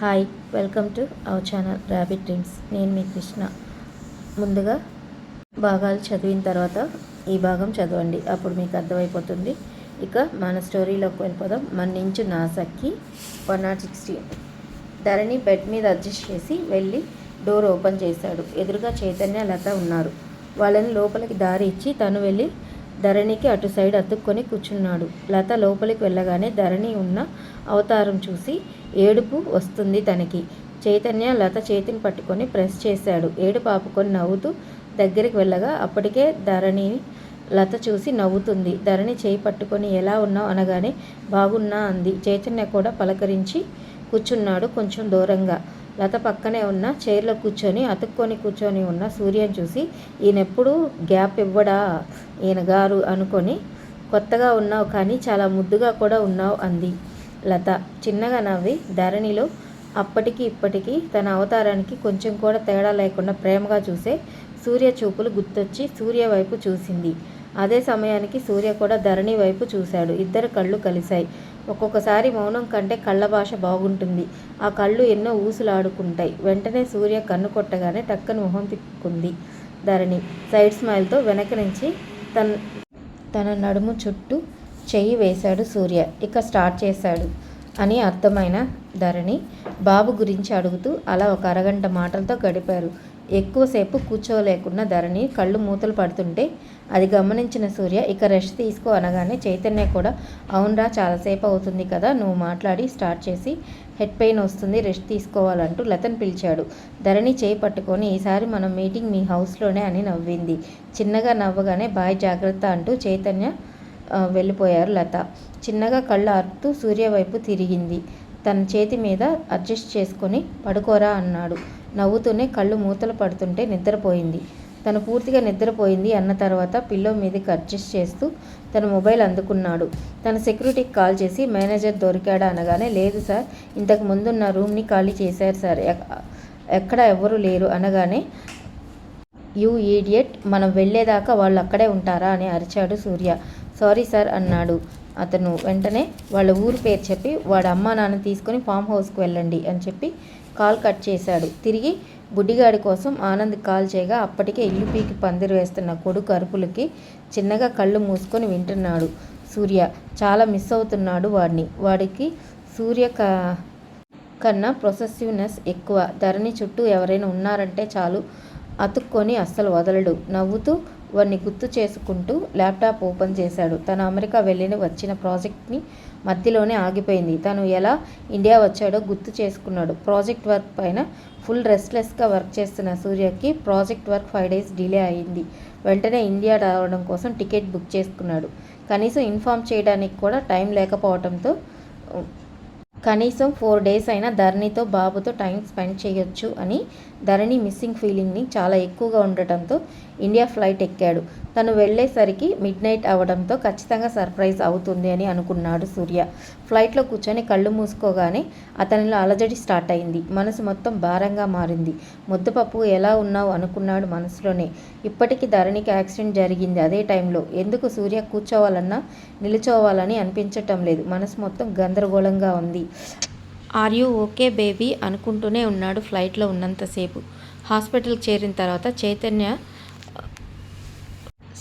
Hi welcome to our channel rabbit dreams. నేను మీ కృష్ణ. ముందుగా భాగాలు చదివిన తర్వాత ఈ భాగం చదవండి. అప్పుడు మీకు అర్థమైపోతుంది. ఇక మన స్టోరీలోకి వెళ్ళిపోదాం. మన నుంచి నాసక్కి one nought sixteen Dharani bed మీద అడ్జస్ట్ చేసి వెళ్ళి డోర్ ఓపెన్ చేశాడు. ఎదురుగా చైతన్య లత ఉన్నారు. వాళ్ళని లోపలికి దారి ఇచ్చి తను వెళ్ళి ధరణికి అటు సైడ్ అతుక్కొని కూర్చున్నాడు. లత లోపలికి వెళ్ళగానే ధరణి ఉన్న అవతారం చూసి ఏడుపు వస్తుంది తనకి. చైతన్య లత చేతిని పట్టుకొని ప్రెస్ చేశాడు. ఏడు పాపుకొని నవ్వుతూ దగ్గరికి వెళ్ళగా అప్పటికే ధరణి లత చూసి నవ్వుతుంది. ధరణి చేయి పట్టుకొని ఎలా ఉన్నావు అనగానే బాగున్నా అంది. చైతన్య కూడా పలకరించి కూర్చున్నాడు కొంచెం దూరంగా. లత పక్కనే ఉన్న చైర్లో కూర్చొని అతుక్కొని కూర్చొని ఉన్న సూర్యని చూసి ఈయనెప్పుడు గ్యాప్ ఇవ్వడా ఈయన గారు? అనుకొని కొత్తగా ఉన్నావు కానీ చాలా ముద్దుగా కూడా ఉన్నావు అంది లత. చిన్నగా నవ్వి ధరణిలో అప్పటికి ఇప్పటికీ తన అవతారానికి కొంచెం కూడా తేడా లేకుండా ప్రేమగా చూసే సూర్య చూపులు గుర్తొచ్చి సూర్య వైపు చూసింది. అదే సమయానికి సూర్య కూడా ధరణి వైపు చూశాడు. ఇద్దరు కళ్ళు కలిశాయి. ఒక్కొక్కసారి మౌనం కంటే కళ్ళ భాష బాగుంటుంది. ఆ కళ్ళు ఎన్నో ఊసులాడుకుంటాయి. వెంటనే సూర్య కన్ను కొట్టగానే టక్కన మొహం తిప్పుకుంది ధరణి. సైడ్ స్మైల్తో వెనక నుంచి తన తన నడుము చుట్టూ చెయ్యి వేశాడు సూర్య. ఇక స్టార్ట్ చేశాడు అని అర్థమైన ధరణి బాబు గురించి అడుగుతూ అలా ఒక అరగంట మాటలతో గడిపారు. ఎక్కువసేపు కూర్చోలేకున్న ధరణి కళ్ళు మూతలు పడుతుంటే అది గమనించిన సూర్య ఇక రెస్ట్ తీసుకో అనగానే చైతన్య కూడా అవునరా చాలాసేపు అవుతుంది కదా నువ్వు మాట్లాడి స్టార్ట్ చేసి హెడ్ పెయిన్ వస్తుంది రెస్ట్ తీసుకోవాలంటూ లతన్ పిలిచాడు. ధరణి చేయి పట్టుకొని ఈసారి మనం మీటింగ్ మీ హౌస్లోనే అని నవ్వింది. చిన్నగా నవ్వగానే బాయ్ జాగ్రత్త అంటూ చైతన్య వెళ్ళిపోయారు లత. చిన్నగా కళ్ళు అరుతూ సూర్య వైపు తిరిగింది. తన చేతి మీద అడ్జస్ట్ చేసుకొని పడుకోరా అన్నాడు. నవ్వుతూనే కళ్ళు మూతలు పడుతుంటే నిద్రపోయింది. తను పూర్తిగా నిద్రపోయింది. అన్న తర్వాత పిల్లో మీదకి అడ్జస్ట్ చేస్తూ తన మొబైల్ అందుకున్నాడు. తన సెక్యూరిటీకి కాల్ చేసి మేనేజర్ దొరికాడా? అనగానే లేదు సార్. ఇంతకు ముందున్న రూమ్ని ఖాళీ చేశారు సార్. ఎక్కడ ఎవరు లేరు. అనగానే యూ ఈడియట్ మనం వెళ్ళేదాకా వాళ్ళు అక్కడే ఉంటారా? అని అరిచాడు సూర్య. సారీ సార్ అన్నాడు. అతను వెంటనే వాళ్ళ ఊరు పేరు చెప్పి వాడు అమ్మ నాన్న తీసుకొని ఫామ్ హౌస్కి వెళ్ళండి అని చెప్పి కాల్ కట్ చేశాడు. తిరిగి బుడ్డిగాడి కోసం ఆనంద్ కాల్ చేయగా అప్పటికే ఇల్లు పీకి పందిరి వేస్తున్న కొడుకు అరుపులకి చిన్నగా కళ్ళు మూసుకొని వింటున్నాడు. సూర్య చాలా మిస్ అవుతున్నాడు వాడిని. వాడికి సూర్య క కన్నా ప్రొసెసివ్నెస్ ఎక్కువ. ధరణి చుట్టూ ఎవరైనా ఉన్నారంటే చాలు. అతుక్కొని అస్సలు వదలడు. నవ్వుతూ వాడిని గుర్తు చేసుకుంటూ ల్యాప్టాప్ ఓపెన్ చేశాడు. తను అమెరికా వెళ్ళిన వచ్చిన ప్రాజెక్ట్ని మధ్యలోనే ఆగిపోయింది. తను ఎలా ఇండియా వచ్చాడో గుర్తు చేసుకున్నాడు. ప్రాజెక్ట్ వర్క్ పైన ఫుల్ రెస్ట్లెస్గా వర్క్ చేస్తున్న సూర్యకి project work five days delay అయింది. వెంటనే ఇండియా రావడం కోసం టికెట్ బుక్ చేసుకున్నాడు. కనీసం ఇన్ఫామ్ చేయడానికి కూడా టైం లేకపోవడంతో కనీసం ఫోర్ డేస్ అయినా ధరణితో బాబుతో టైం స్పెండ్ చేయొచ్చు అని ధరణి మిస్సింగ్ ఫీలింగ్ని చాలా ఎక్కువగా ఉండటంతో ఇండియా ఫ్లైట్ ఎక్కాడు. తను వెళ్ళేసరికి మిడ్ నైట్ అవడంతో ఖచ్చితంగా సర్ప్రైజ్ అవుతుంది అని అనుకున్నాడు సూర్య. ఫ్లైట్లో కూర్చొని కళ్ళు మూసుకోగానే అతనిలో అలజడి స్టార్ట్ అయింది. మనసు మొత్తం భారంగా మారింది. ముద్దపప్పు ఎలా ఉన్నావు? అనుకున్నాడు మనసులోనే. ఇప్పటికీ ధరణికి యాక్సిడెంట్ జరిగింది అదే టైంలో ఎందుకు సూర్య? కూర్చోవాలన్నా నిలుచోవాలని అనిపించటం లేదు. మనసు మొత్తం గందరగోళంగా ఉంది. ఆర్ యూ ఓకే బేబీ అనుకుంటూనే ఉన్నాడు ఫ్లైట్లో ఉన్నంతసేపు. హాస్పిటల్కి చేరిన తర్వాత చైతన్య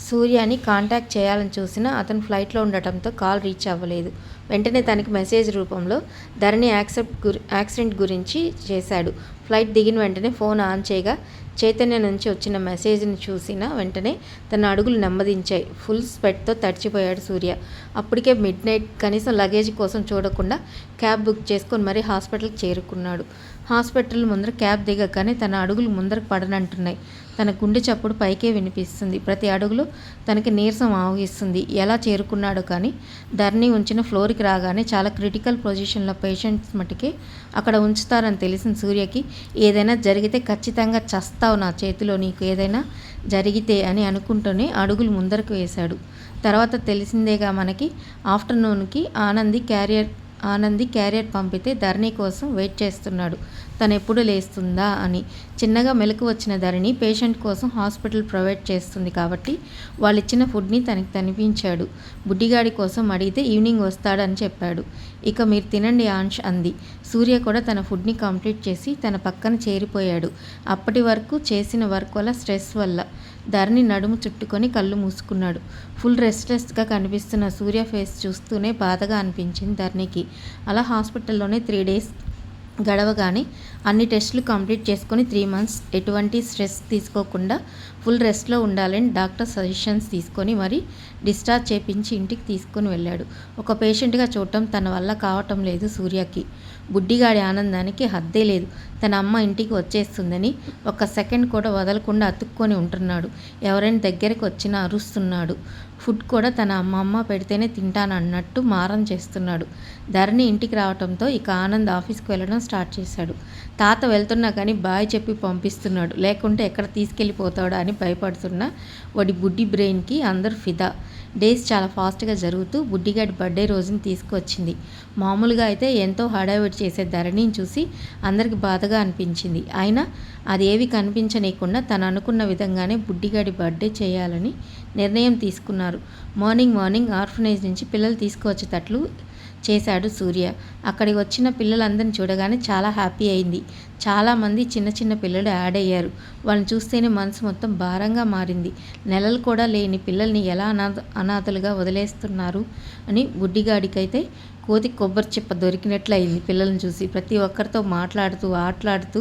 సూర్యని కాంటాక్ట్ చేయాలని చూసినా అతను ఫ్లైట్లో ఉండటంతో కాల్ రీచ్ అవ్వలేదు. వెంటనే తనకి మెసేజ్ రూపంలో ధరణి యాక్సెప్ట్ గురి యాక్సిడెంట్ గురించి చేశాడు. ఫ్లైట్ దిగిన వెంటనే ఫోన్ ఆన్ చేయగా చైతన్య నుంచి వచ్చిన మెసేజ్ని చూసిన వెంటనే తన అడుగులు నెమ్మదించాయి. ఫుల్ స్పెట్తో తడిచిపోయాడు సూర్య. అప్పటికే మిడ్ నైట్ కనీసం లగేజ్ కోసం చూడకుండా క్యాబ్ బుక్ చేసుకొని మరీ హాస్పిటల్కి చేరుకున్నాడు. హాస్పిటల్ ముందర క్యాబ్ దిగగానే తన అడుగులు ముందరకు పడనంటున్నాయి. తన గుండె చప్పుడు పైకే వినిపిస్తుంది. ప్రతి అడుగులు తనకి నీరసం ఆవగిస్తుంది ఎలా చేరుకున్నాడో కానీ ధర్ని ఉంచిన ఫ్లోర్కి రాగానే చాలా క్రిటికల్ పొజిషన్లో పేషెంట్స్ మటుకే అక్కడ ఉంచుతారని తెలిసిన సూర్యకి. ఏదైనా జరిగితే ఖచ్చితంగా చస్తావు నా చేతిలో నీకు ఏదైనా జరిగితే అని అనుకుంటూనే అడుగులు ముందరకు వేశాడు. తర్వాత తెలిసిందేగా మనకి ఆఫ్టర్నూన్కి ఆనంది క్యారియర్ ఆనంది క్యారియర్ పంపితే ధరణి కోసం వెయిట్ చేస్తున్నాడు. తను ఎప్పుడు లేస్తుందా అని. చిన్నగా మెలకు వచ్చిన ధరణి పేషెంట్ కోసం హాస్పిటల్ ప్రొవైడ్ చేస్తుంది కాబట్టి వాళ్ళు ఇచ్చిన ఫుడ్ని తనకి కనిపించాడు బుడ్డిగాడి కోసం అడిగితే ఈవినింగ్ వస్తాడని చెప్పాడు. ఇక మీరు తినండి ఆంష్ అంది. సూర్య కూడా తన ఫుడ్ని కంప్లీట్ చేసి తన పక్కన చేరిపోయాడు. అప్పటి వరకు చేసిన వర్క్ వల్ల స్ట్రెస్ వల్ల ధరణి నడుము చుట్టుకొని కళ్ళు మూసుకున్నాడు. ఫుల్ రెస్ట్లెస్గా కనిపిస్తున్న సూర్య ఫేస్ చూస్తూనే బాధగా అనిపించింది ధరణికి. అలా హాస్పిటల్లోనే త్రీ డేస్ గడవగానే అన్ని టెస్టులు కంప్లీట్ చేసుకొని త్రీ మంత్స్ ఎటువంటి స్ట్రెస్ తీసుకోకుండా ఫుల్ రెస్ట్లో ఉండాలని డాక్టర్ సజెషన్స్ తీసుకొని మరి డిశ్చార్జ్ చేపించి ఇంటికి తీసుకొని వెళ్ళాడు. ఒక పేషెంట్గా చూడటం తన వల్ల కావటం లేదు సూర్యకి. బుడ్డిగాడి ఆనందానికి హద్దే లేదు. తన అమ్మ ఇంటికి వచ్చేస్తుందని ఒక సెకండ్ కూడా వదలకుండా అతుక్కొని ఉంటున్నాడు. ఎవరైనా దగ్గరికి వచ్చినా అరుస్తున్నాడు. ఫుడ్ కూడా తన అమ్మమ్మ పెడితేనే తింటానన్నట్టు మారం చేస్తున్నాడు. ధరణి ఇంటికి రావడంతో ఇక ఆనంద్ ఆఫీస్కి వెళ్ళడం స్టార్ట్ చేశాడు. తాత వెళ్తున్నా కానీ బాయ్ చెప్పి పంపిస్తున్నాడు. లేకుంటే ఎక్కడ తీసుకెళ్ళిపోతాడా అని భయపడుతున్న వాడి బుడ్డి బ్రెయిన్కి అందరు ఫిదా. డేస్ చాలా ఫాస్ట్గా జరుగుతూ బుడ్డిగాడి బర్త్డే రోజుని తీసుకువచ్చింది మామూలుగా అయితే ఎంతో హడావిడి చేసే ధరణిని చూసి అందరికి బాధ బాధగా అనిపించింది. అయినా అది ఏవి కనిపించనీయకుండా తను అనుకున్న విధంగానే బుడ్డిగాడి బర్త్డే చేయాలని నిర్ణయం తీసుకున్నారు. మార్నింగ్ మార్నింగ్ ఆర్ఫనైజ్ నుంచి పిల్లలు తీసుకువచ్చేటట్లు చేశాడు సూర్య. అక్కడికి వచ్చిన పిల్లలందరిని చూడగానే చాలా హ్యాపీ అయింది. చాలామంది చిన్న చిన్న పిల్లలు యాడ్ అయ్యారు. వాళ్ళని చూస్తేనే మనసు మొత్తం భారంగా మారింది. నెలలు కూడా లేని పిల్లల్ని ఎలా అనాథ అనాథలుగా వదిలేస్తున్నారు అని బుడ్డిగాడికైతే కోతి కొబ్బరి చిప్ప దొరికినట్లు అయింది పిల్లల్ని చూసి. ప్రతి ఒక్కరితో మాట్లాడుతూ ఆటలాడుతూ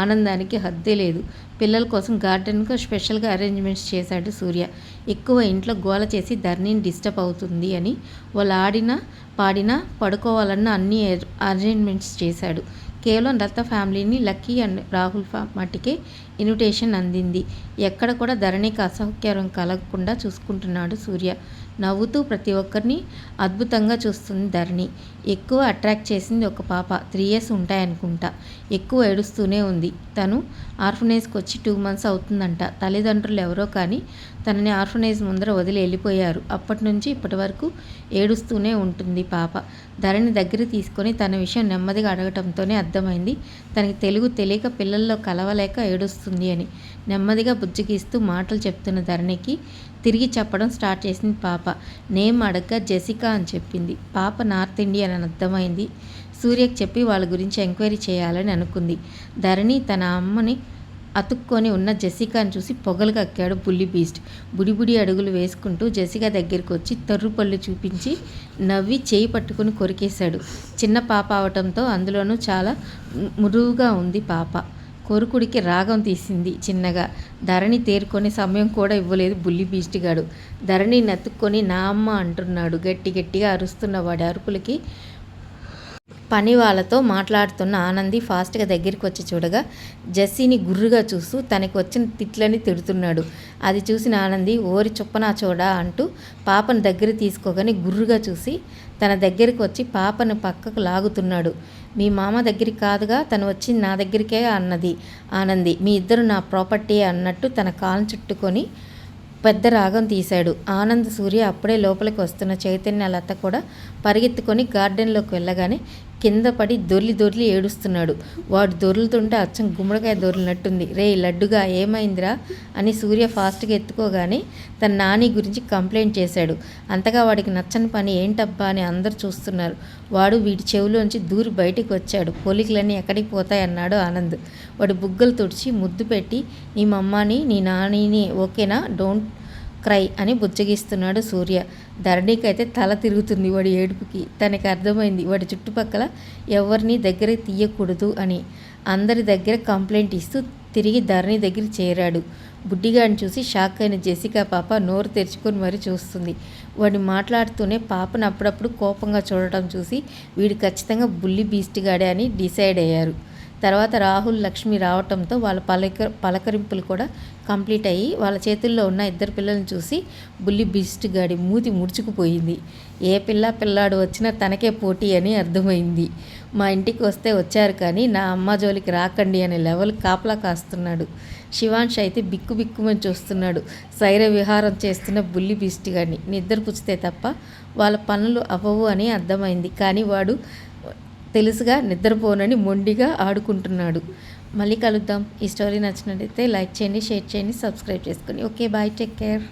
ఆనందానికి హద్దే లేదు. పిల్లల కోసం గార్డెన్కు స్పెషల్గా అరేంజ్మెంట్స్ చేశాడు సూర్య. ఎక్కువ ఇంట్లో గోల చేసి ధర్నీని డిస్టర్బ్ అవుతుంది అని. వాళ్ళు ఆడినా పాడినా పడుకోవాలన్న అన్ని అరేంజ్మెంట్స్ చేశాడు. కేవలం దత్త ఫ్యామిలీని లక్కీ అండ్ రాహుల్ మట్టికే ఇన్విటేషన్ అందింది. ఎక్కడ కూడా ధరణికి అసౌక్యం కలగకుండా చూసుకుంటున్నాడు సూర్య. నవ్వుతూ ప్రతి ఒక్కరిని అద్భుతంగా చూస్తుంది ధరణి. ఎక్కువ అట్రాక్ట్ చేసింది ఒక పాప. త్రీ ఇయర్స్ ఉంటాయనుకుంటా. ఎక్కువ ఏడుస్తూనే ఉంది. తను ఆర్ఫనైజ్కి వచ్చి టూ మంత్స్ అవుతుందంట. తల్లిదండ్రులు ఎవరో కానీ తనని ఆర్ఫనైజ్ ముందర వదిలి వెళ్ళిపోయారు. అప్పటి నుంచి ఇప్పటి వరకు ఏడుస్తూనే ఉంటుంది పాప. ధరణి దగ్గర తీసుకొని తన విషయం నెమ్మదిగా అడగటంతోనే అర్థమైంది. తనకి తెలుగు తెలియక పిల్లల్లో కలవలేక ఏడుస్తుంది అని. నెమ్మదిగా బుజ్జగిస్తూ మాటలు చెప్తున్న ధరణికి తిరిగి చెప్పడం స్టార్ట్ చేసింది పాప. నేమ్ అడగ జెసికా అని చెప్పింది. పాప నార్త్ ఇండియన్ అని అర్థమైంది. సూర్యకి చెప్పి వాళ్ళ గురించి ఎంక్వైరీ చేయాలని అనుకుంది. ధరణి తన అమ్మని అతుక్కొని ఉన్న జెసికాను చూసి పొగలు కక్కాడు బుల్లి బీస్ట్. బుడిబుడి అడుగులు వేసుకుంటూ జెసికా దగ్గరికి వచ్చి తర్రు పళ్ళు చూపించి నవ్వి చేయి పట్టుకుని కొరికేశాడు. చిన్న పాప అవటంతో అందులోనూ చాలా మురువుగా ఉంది పాప. కొరుకుడికి రాగం తీసింది చిన్నగా. ధరణి తేరుకొని సమయం కూడా ఇవ్వలేదు బుల్లి బీస్టిగాడు ధరణి నతుక్కొని నా అమ్మ అంటున్నాడు. గట్టి గట్టిగా అరుస్తున్న వాడి అరుపులకి పని వాళ్ళతో మాట్లాడుతున్న ఆనంది ఫాస్ట్గా దగ్గరికి వచ్చి చూడగా జెస్సీని గుర్రుగా చూస్తూ తనకి వచ్చిన తిట్లని తిడుతున్నాడు. అది చూసిన ఆనంది ఓరి చొప్పనా చూడా అంటూ పాపను దగ్గర తీసుకోగానే గుర్రుగా చూసి తన దగ్గరికి వచ్చి పాపను పక్కకు లాగుతున్నాడు. మీ మామ దగ్గరికి కాదుగా తను వచ్చి నా దగ్గరికే అన్నది ఆనంది. మీ ఇద్దరు నా ప్రాపర్టీ అన్నట్టు తన కాలు చుట్టుకొని పెద్ద రాగం తీశాడు. ఆనంద్ సూర్య అప్పుడే లోపలికి వస్తున్న చైతన్య లత కూడా పరిగెత్తుకొని గార్డెన్లోకి వెళ్ళగానే కింద పడి దొర్లి దొర్లి ఏడుస్తున్నాడు. వాడు దొర్లుతుంటే అచ్చం గుమ్మడికాయ దొర్లినట్టుంది. రే లడ్డుగా ఏమైందిరా? అని సూర్య ఫాస్ట్గా ఎత్తుకోగానే తన నాని గురించి కంప్లైంట్ చేశాడు. అంతగా వాడికి నచ్చని పని ఏంటబ్బా? అని అందరు చూస్తున్నారు. వాడు వీడి చెవులోంచి దూరి బయటికి వచ్చాడు. పోలికలన్నీ ఎక్కడికి పోతాయన్నాడు ఆనంద్. వాడు బుగ్గలు తుడిచి ముద్దు పెట్టి నీ మమ్మని నీ నానిని ఓకేనా? డోంట్ క్రై అని బుజ్జగిస్తున్నాడు సూర్య. ధరణికి అయితే తల తిరుగుతుంది వాడి ఏడుపుకి. తనకి అర్థమైంది వాడి చుట్టుపక్కల ఎవరిని దగ్గర తీయకూడదు అని. అందరి దగ్గర కంప్లైంట్ ఇస్తూ తిరిగి ధరణి దగ్గర చేరాడు. బుడ్డిగాడిని చూసి షాక్ అయిన జెసికా పాప నోరు తెరుచుకొని మరీ చూస్తుంది. వాడిని మాట్లాడుతూనే పాపను అప్పుడప్పుడు కోపంగా చూడటం చూసి వీడు ఖచ్చితంగా బుల్లి బీస్ట్గాడే అని డిసైడ్ అయ్యారు. తర్వాత రాహుల్ లక్ష్మి రావటంతో వాళ్ళ పలక పలకరింపులు కూడా కంప్లీట్ అయ్యి వాళ్ళ చేతుల్లో ఉన్న ఇద్దరు పిల్లల్ని చూసి బుల్లి బిస్ట్ గాడి మూతి ముడుచుకుపోయింది. ఏ పిల్ల పిల్లాడు వచ్చినా తనకే పోటీ అని అర్థమైంది. మా ఇంటికి వస్తే వచ్చారు కానీ నా అమ్మ జోలికి రాకండి అనే లెవెల్ కాపలా కాస్తున్నాడు. శివాంష్ అయితే బిక్కు బిక్కుమని చూస్తున్నాడు. శైర విహారం చేస్తున్న బుల్లి బిస్ట్ నిద్ర పుచ్చితే తప్ప వాళ్ళ పనులు అవ్వవు అని అర్థమైంది. కానీ వాడు తెలుసుగా నిద్రపోనని మొండిగా ఆడుకుంటున్నాడు. మళ్ళీ కలుద్దాం. ఈ స్టోరీ నచ్చినట్లయితే లైక్ చేయండి షేర్ చేయండి సబ్స్క్రైబ్ చేసుకొని. Okay bye. Take care.